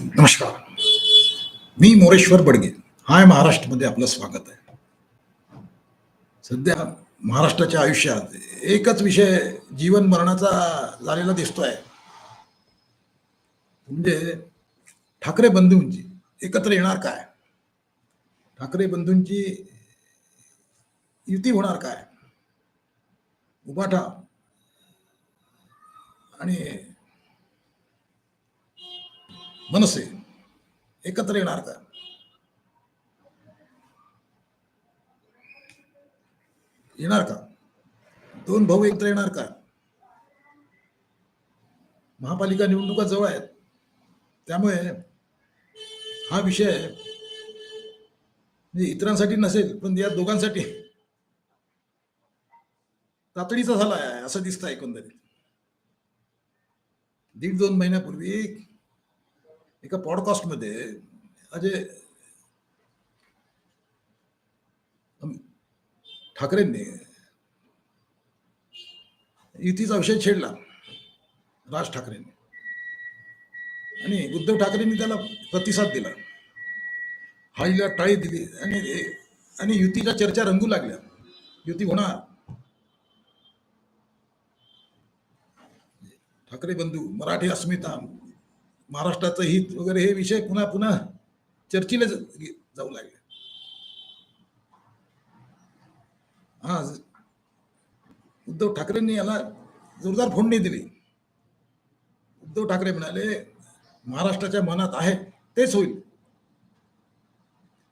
नमस्कार. मी मोरेश्वर बडगे. हाय महाराष्ट्रमध्ये आपलं स्वागत आहे. सध्या महाराष्ट्राच्या आयुष्यात एकच विषय जीवन मरणाचा झालेला दिसतोय. म्हणजे ठाकरे बंधूंची एकत्र येणार काय? ठाकरे बंधूंची युती होणार काय? उभाठा आणि मनसे एकत्र येणार का? येणार का? दोन भाऊ एकत्र येणार का? महापालिका निवडणुका जवळ आहेत. त्यामुळे हा विषय म्हणजे इतरांसाठी नसेल पण या दोघांसाठी तातडीचा झाला आहे असं दिसतं एकंदरीत. दीड दोन महिन्यापूर्वी एका पॉडकास्टमध्ये अजय ठाकरेंनी युतीचा विषय छेडला राज ठाकरेंनी. आणि उद्धव ठाकरेंनी त्याला प्रतिसाद दिला. हाईला टाळी दिली आणि आणि युतीच्या चर्चा रंगू लागल्या. युती होणार. ठाकरे बंधू मराठी अस्मिता महाराष्ट्राचं हित वगैरे हे विषय पुन्हा पुन्हा चर्चेला जाऊ लागले. हा उद्धव ठाकरेंनी याला जोरदार फोडणी दिली. उद्धव ठाकरे म्हणाले महाराष्ट्राच्या मनात आहे तेच होईल.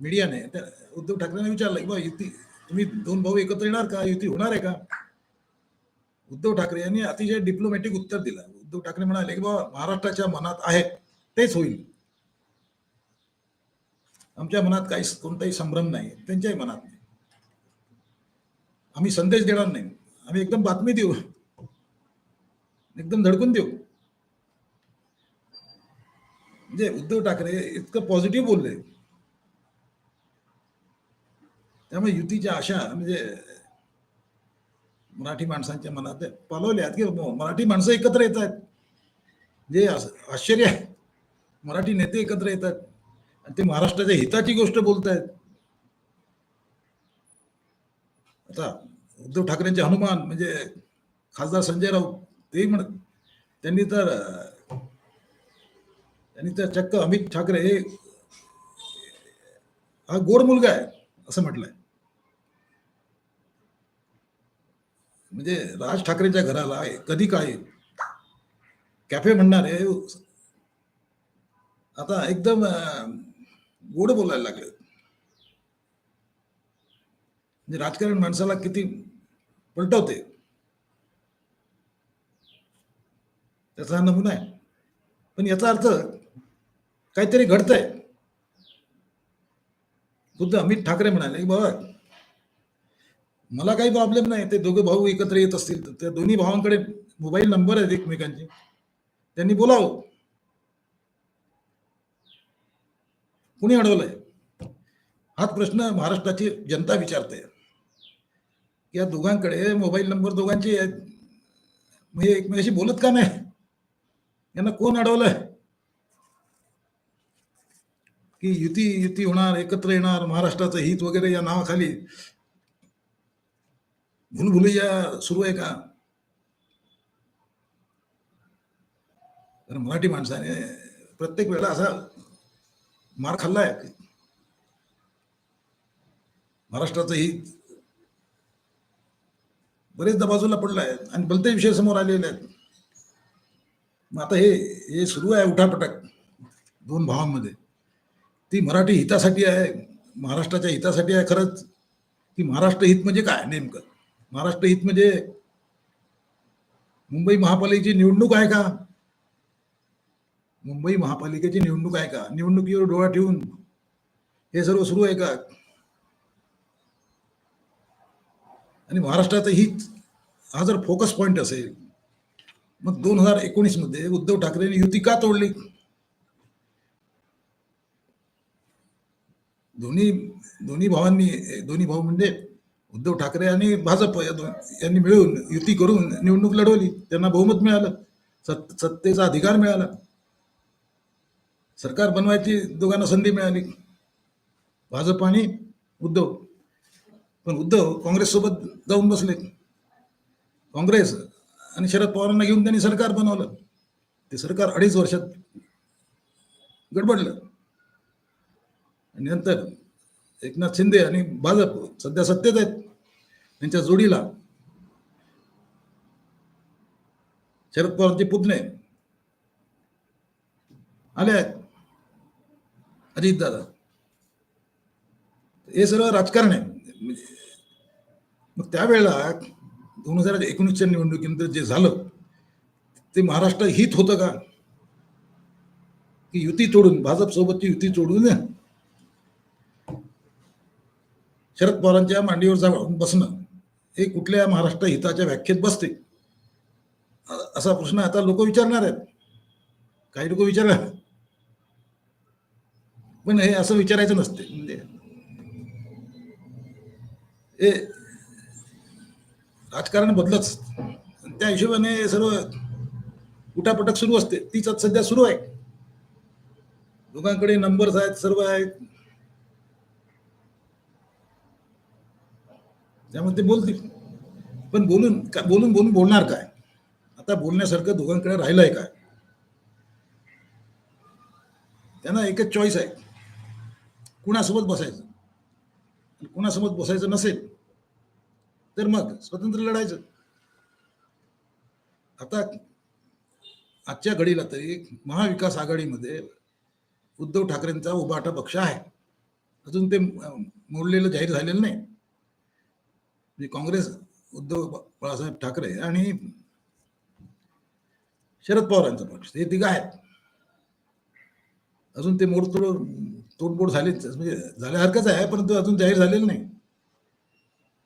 मीडियाने त्या उद्धव ठाकरेंना विचारलं की बा युती तुम्ही दोन भाऊ एकत्र येणार का? युती होणार आहे का? उद्धव ठाकरे यांनी अतिशय डिप्लोमॅटिक उत्तर दिलं. उद्धव ठाकरे म्हणाले की बाबा महाराष्ट्राच्या मनात आहे तेच होईल. आमच्या मनात काही कोणताही संभ्रम नाही त्यांच्याही मनात नाही. आम्ही संदेश देणार नाही. आम्ही एकदम बातमी देऊ. एकदम धडकून देऊ. म्हणजे उद्धव ठाकरे इतकं पॉझिटिव्ह बोलले. त्यामुळे युतीच्या आशा म्हणजे मराठी माणसांच्या मनात पालवल्या आहेत की हो, मराठी माणसं एकत्र येत आहेत. जे आश्चर्य आहे. मराठी नेते एकत्र येतात आणि ते महाराष्ट्राच्या हिताची गोष्ट बोलत आहेत आता उद्धव ठाकरेंचे हनुमान म्हणजे खासदार संजय राऊत तेही म्हणत त्यांनी तर त्यांनी तर चक्क अमित ठाकरे हे हा गोड मुलगा आहे असं म्हटलंय. म्हणजे राज ठाकरेंच्या घराला कधी काय कॅफे म्हणणार आहे हो. आता एकदम गोड बोलायला लागले. म्हणजे राजकारण माणसाला किती पलटवते. त्याचा हा नमुना आहे. पण याचा अर्थ काहीतरी घडतंय. खुद्द अमित ठाकरे म्हणाले की बाबा मला काही प्रॉब्लेम नाही. ते दोघे भाऊ एकत्र येत असतील तर त्या दोन्ही भावांकडे मोबाईल नंबर आहेत एकमेकांचे. त्यांनी बोलावं. कुणी अडवलंय? हाच प्रश्न महाराष्ट्राची जनता विचारते. या दोघांकडे मोबाईल नंबर दोघांचे आहेत. एकमेकांशी एकमेकाशी बोलत का नाही? यांना कोण अडवलंय? की युती युती होणार एकत्र येणार महाराष्ट्राचं हित वगैरे या नावाखाली भुलभुलैया सुरू आहे का? तर मराठी माणसाने प्रत्येक वेळेला असा मार खाल्लाय. महाराष्ट्राचं हित बरेचदा बाजूला पडलाय आणि भलते विषय समोर आलेले आहेत. मग आता हे हे सुरू आहे उठापटक दोन भावांमध्ये. ती मराठी हितासाठी आहे महाराष्ट्राच्या हितासाठी आहे खरंच. ती महाराष्ट्र हित म्हणजे काय नेमकं? महाराष्ट्र हित म्हणजे मुंबई महापालिकेची निवडणूक आहे का? मुंबई महापालिकेची निवडणूक आहे का? निवडणुकीवर डोळा ठेवून हे सर्व सुरू आहे का? आणि महाराष्ट्राचं हित हा जर फोकस पॉइंट असेल मग दोन हजार एकोणीसमध्ये उद्धव ठाकरेंनी युती का तोडली? दोन्ही दोन्ही भावांनी दोन्ही भाऊ म्हणजे उद्धव ठाकरे आणि भाजप यांनी मिळून युती करून निवडणूक लढवली. त्यांना बहुमत मिळालं. सत् सत्तेचा अधिकार मिळाला. सरकार बनवायची दोघांना संधी मिळाली. भाजप आणि उद्धव. पण उद्धव काँग्रेससोबत जाऊन बसले. काँग्रेस आणि शरद पवारांना घेऊन त्यांनी सरकार बनवलं. ते सरकार अडीच वर्षात गडबडलं. आणि नंतर एकनाथ शिंदे आणि भाजप सध्या सत्तेत आहेत. त्यांच्या जोडीला शरद पवारांचे पुतणे आले आहेत. अजित दादा. हे सर्व राजकारण. आहे म्हणजे मग त्यावेळेला दोन हजार एकोणीसच्या निवडणुकीनंतर जे झालं ते महाराष्ट्र हित होतं का? की युती तोडून भाजप सोबतची युती तोडून शरद पवारांच्या मांडीवर जाऊन बसणं हे कुठल्या महाराष्ट्र हिताच्या व्याख्येत बसते? असा प्रश्न आता लोक विचारणार आहेत. काही लोक विचारणार पण हे असं विचारायचं नसते. म्हणजे हे राजकारण बदलच त्या हिशोबाने सर्व उठापटक सुरू असते. तीच सध्या सुरू आहे. लोकांकडे नंबर्स आहेत सर्व आहेत. त्यामुळे ते बोलतील. पण बोलून का बोलून बोलून बोलणार काय? आता बोलण्यासारखं दोघांकडे राहिलं आहे काय? त्यांना एकच चॉईस आहे. कुणासोबत बसायचं? आणि कुणासोबत बसायचं नसेल तर मग स्वतंत्र लढायचं. आता आजच्या घडीला तरी महाविकास आघाडीमध्ये उद्धव ठाकरेंचा उभाटा पक्ष आहे. अजून ते मोडलेलं जाहीर झालेलं नाही. म्हणजे काँग्रेस उद्धव बाळासाहेब ठाकरे आणि शरद पवारांचा पक्ष. हे तिघ आहेत. अजून ते मोडतोड तोडमोड झालीच. म्हणजे झाल्यासारखंच आहे परंतु अजून जाहीर झालेलं नाही.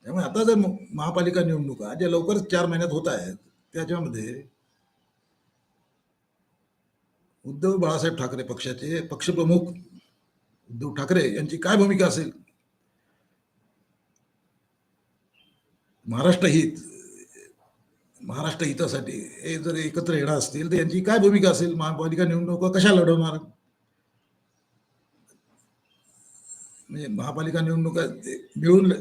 त्यामुळे आता जर महापालिका निवडणुका ज्या लवकरच चार महिन्यात होत आहेत त्याच्यामध्ये उद्धव बाळासाहेब ठाकरे पक्षाचे पक्षप्रमुख उद्धव ठाकरे यांची काय भूमिका असेल? महाराष्ट्र हित महाराष्ट्र हितासाठी हे जर एकत्र येणार असतील तर यांची काय भूमिका असेल? महापालिका निवडणुका कशा लढवणार? म्हणजे महापालिका निवडणुका मिळून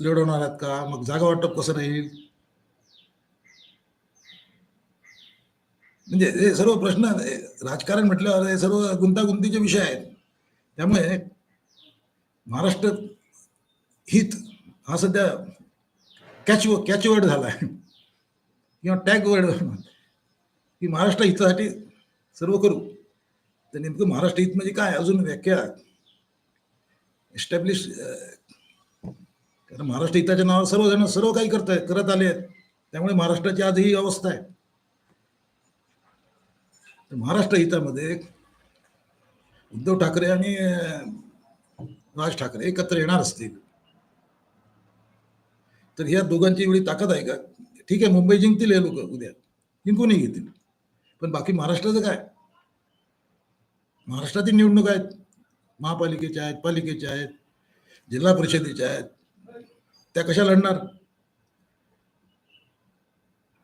लढवणार आहेत का? मग जागा वाटप कसं राहील? म्हणजे हे सर्व प्रश्न राजकारण म्हटल्यावर हे सर्व गुंतागुंतीचे विषय आहेत. त्यामुळे महाराष्ट्र हित हा सध्या कॅच कॅच वर्ड झाला आहे किंवा टॅग वर्ड की महाराष्ट्र हितासाठी सर्व करू. तर नेमकं महाराष्ट्र हित म्हणजे काय? अजून व्याख्या. एस्टॅब्लिश कारण महाराष्ट्र हिताच्या नावावर सर्वजण सर्व काही करत आहेत करत आले आहेत. त्यामुळे महाराष्ट्राची आज ही अवस्था आहे. तर महाराष्ट्र हितामध्ये उद्धव ठाकरे आणि राज ठाकरे एकत्र येणार असतील. तर ह्या दोघांची एवढी ताकद आहे का? ठीक आहे मुंबई जिंकतील हे लोक उद्या. जिंकूनही घेतील. पण बाकी महाराष्ट्राचं काय? महाराष्ट्रातील निवडणूक आहेत. महापालिकेच्या आहेत पालिकेच्या आहेत जिल्हा परिषदेच्या आहेत. त्या कशा लढणार?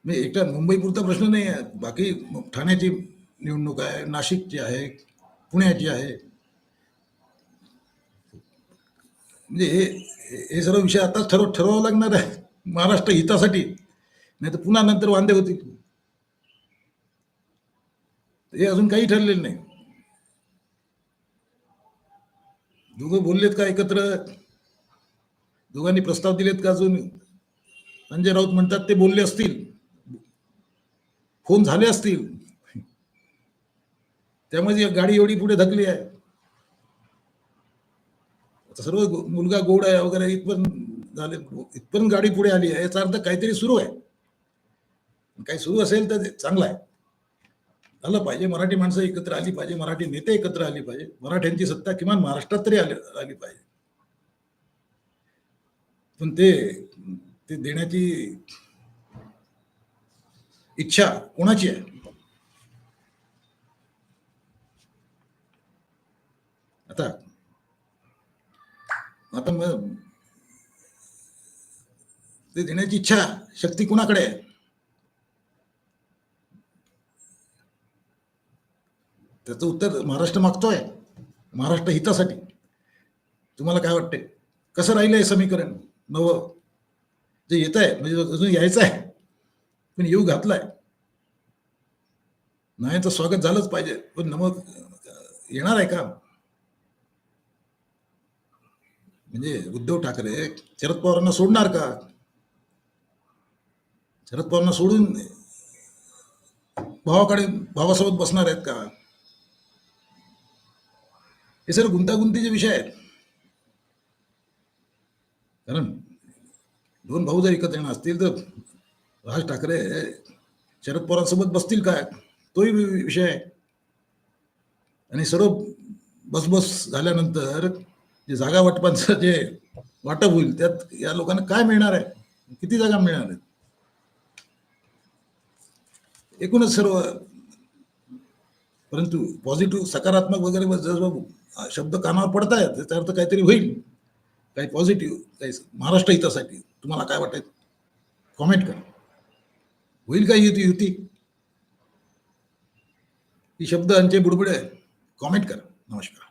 मी एकटा मुंबई पुरता प्रश्न नाही आहे. बाकी ठाण्याची निवडणूक आहे नाशिकची आहे पुण्याची आहे. म्हणजे हे हे सर्व विषय आता ठरव ठरवावं लागणार आहे. महाराष्ट्र हितासाठी. नाही तर पुन्हा नंतर वांदे होतील. हे अजून काही ठरलेलं नाही. दोघं बोललेत का एकत्र? दोघांनी प्रस्ताव दिलेत का अजून? संजय राऊत म्हणतात ते बोलले असतील. फोन झाले असतील. त्यामुळे गाडी एवढी पुढे धकली आहे. आता सर्व मुलगा गोड आहे वगैरे इथपर्यंत झाले इथपर्यंत गाडी पुढे आली आहे. याचा अर्थ काहीतरी सुरू आहे. काही सुरू असेल तर चांगलं आहे. झालं पाहिजे. मराठी माणसं एकत्र आली पाहिजे. मराठी नेते एकत्र आली पाहिजे. मराठ्यांची सत्ता किमान महाराष्ट्रात तरी आली आली पाहिजे. पण ते ते देण्याची इच्छा कोणाची आहे? आता आता मग ते देण्याची इच्छा शक्ती कुणाकडे आहे? त्याचं उत्तर महाराष्ट्र मागतोय. महाराष्ट्र हितासाठी. तुम्हाला काय वाटते कसं राहिलं हे समीकरण? नवं. जे येत आहे म्हणजे अजून यायचं आहे पण येऊ घातलाय. नाही तर स्वागत झालंच पाहिजे. पण नव येणार आहे का म्हणजे उद्धव ठाकरे शरद पवारांना सोडणार का? शरद पवारांना सोडून भावाकडे भावासोबत बसणार आहेत का? हे सर गुंतागुंतीचे विषय आहेत. कारण दोन भाऊ जर एकत्र येणार असतील तर राज ठाकरे शरद पवारांसोबत बसतील काय? तोही विषय आहे. आणि सर्व बसबस झाल्यानंतर जे जागा वाटपांचं जे वाटप होईल त्यात या लोकांना काय मिळणार आहे? किती जागा मिळणार आहेत? एकूणच सर्व परंतु पॉझिटिव्ह सकारात्मक वगैरे जर शब्द कानावर पडत आहेत त्याचा अर्थ काहीतरी होईल. काही पॉझिटिव्ह काही महाराष्ट्र हितासाठी तुम्हाला काय वाटत कॉमेंट करा. होईल का युती युती? ही शब्द अंचे बुडबुडे कॉमेंट करा. नमस्कार.